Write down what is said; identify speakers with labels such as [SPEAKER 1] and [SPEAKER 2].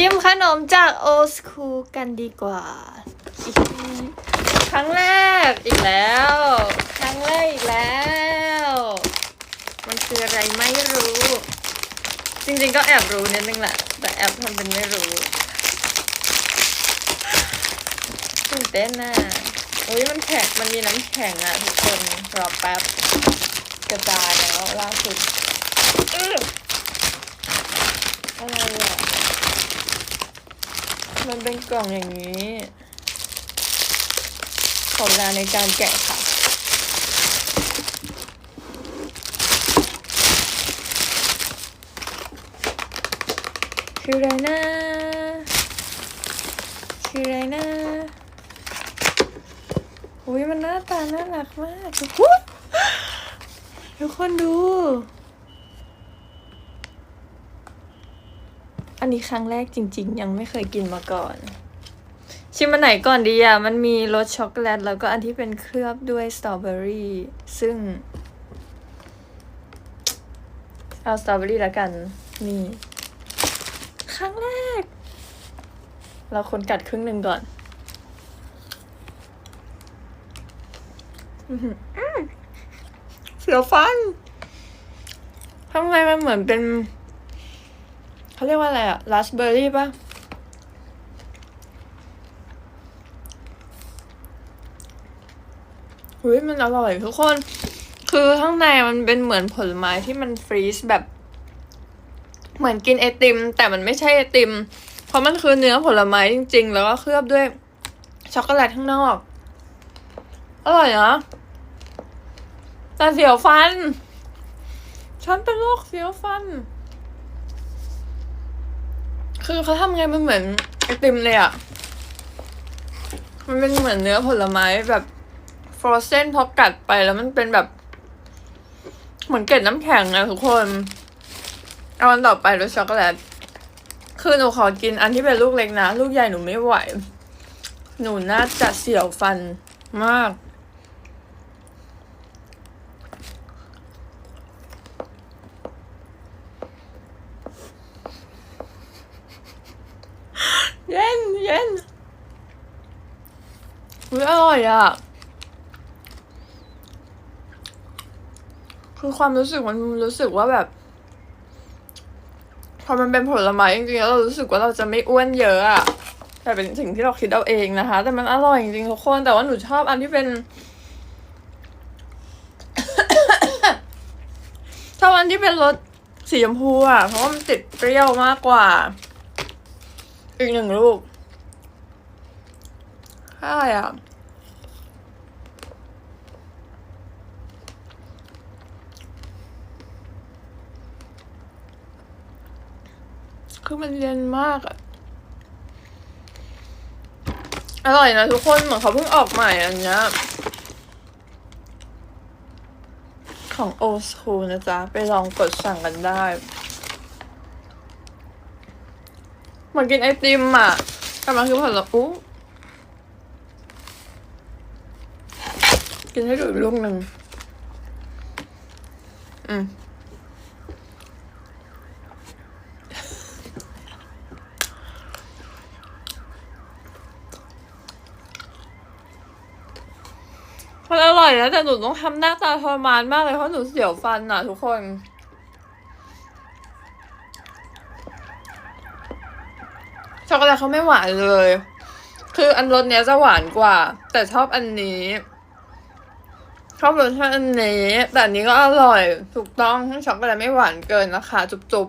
[SPEAKER 1] ชิมขนมจากโอสคูกันดีกว่า ครั้งแรกอีกแล้ว ครั้งแรกอีกแล้ว มันคืออะไรไม่รู้ จริงๆก็แอบรู้นิดนึงแหละ แต่แอบทำเป็นไม่รู้ตื่นเต้นน่ะอุ้ยมันแข็งมันมีน้ำแข็งอะทุกคนรอแป๊บกระจายแล้วล่าสุดอื้ออะไรอะ มันเป็นกล่องอย่างนี้ขอเวลาในการแกะค่ะ คืออะไรนะ คืออะไรนะอุ้ยมันหน้าตาน่ารักมากทุกคนทุกคนดู อันนี้ครั้งแรกจริง ๆ ยังไม่เคยกินมาก่อน ชิมอันไหนก่อนดีอะ มันมีรสช็อกโกแลต แล้วก็อันที่เป็นเคลือบด้วยสตรอเบอรี่ ซึ่ง เอาสตรอเบอรี่แล้วกัน นี่ ครั้งแรก เราคนกัดครึ่งหนึ่งก่อนอื้อหืออื้อเสียวฟันข้างในมันเหมือนเป็น เขาเรียกว่าอะไรอะราสเบอร์รี่ปะเฮ้ยมันอร่อยทุกคน คือข้างในมันเป็นเหมือนผลไม้ที่มันฟรีซแบบ เหมือนกินไอติม แต่มันไม่ใช่ไอติม เพราะมันคือเนื้อผลไม้จริง ๆ แล้วก็เคลือบด้วยช็อกโกแลตข้างนอก อร่อยนะแต่เสียวฟัน ฉันเป็นโรคเสียวฟัน คือเขาทำไงมันเหมือนไอติมเลยอะมันเป็นเหมือนเนื้อผลไม้แบบฟรอสเซนพอกัดไปแล้วมันเป็นแบบ เหมือนเกล็ดน้ำแข็งอะทุกคนเอาอันต่อไปรสช็อกโกแลตคือหนูขอกินอันที่เป็นลูกเล็กนะ ลูกใหญ่หนูไม่ไหว หนูน่าจะเสียวฟันมาก เย็น เย็นอุ้ยอร่อยอะ คือความรู้สึกมันรู้สึกว่าแบบ พอมันเป็นผลไม้จริงๆแล้วเรารู้สึกว่าเราจะไม่อ้วนเยอะอะแต่เป็นสิ่งที่เราคิดเอาเองนะคะ แต่มันอร่อยจริงๆทุกคน แต่ว่าหนูชอบอันที่เป็นชอบอันที่เป็นรสสีชมพูอะเพราะว่ามันติดเปรี้ยวมากกว่า อีกหนึ่งลูก ใช่อะคือมันเย็นมากอะอร่อยนะทุกคน เหมือนเขาเพิ่งออกใหม่อันเนี้ย ของโอสคูนะจ๊ะ ไปลองกดสั่งกันได้ เหมือนกินไอติมอะกำลังคือผลปุ๊ กินให้ดูอีกลูกหนึ่งอืมมันอร่อยนะแต่หนูต้องทำหน้าตาทรมานมากเลยเพราะหนูเสียวฟันอะทุกคนช็อกโกแลตเขาไม่หวานเลย คืออันรสเนี้ยจะหวานกว่า แต่ชอบอันนี้ ชอบรสชาติอันนี้ แต่อันนี้ก็อร่อย ถูกต้องทั้งช็อกโกแลตไม่หวานเกินนะคะ จุบ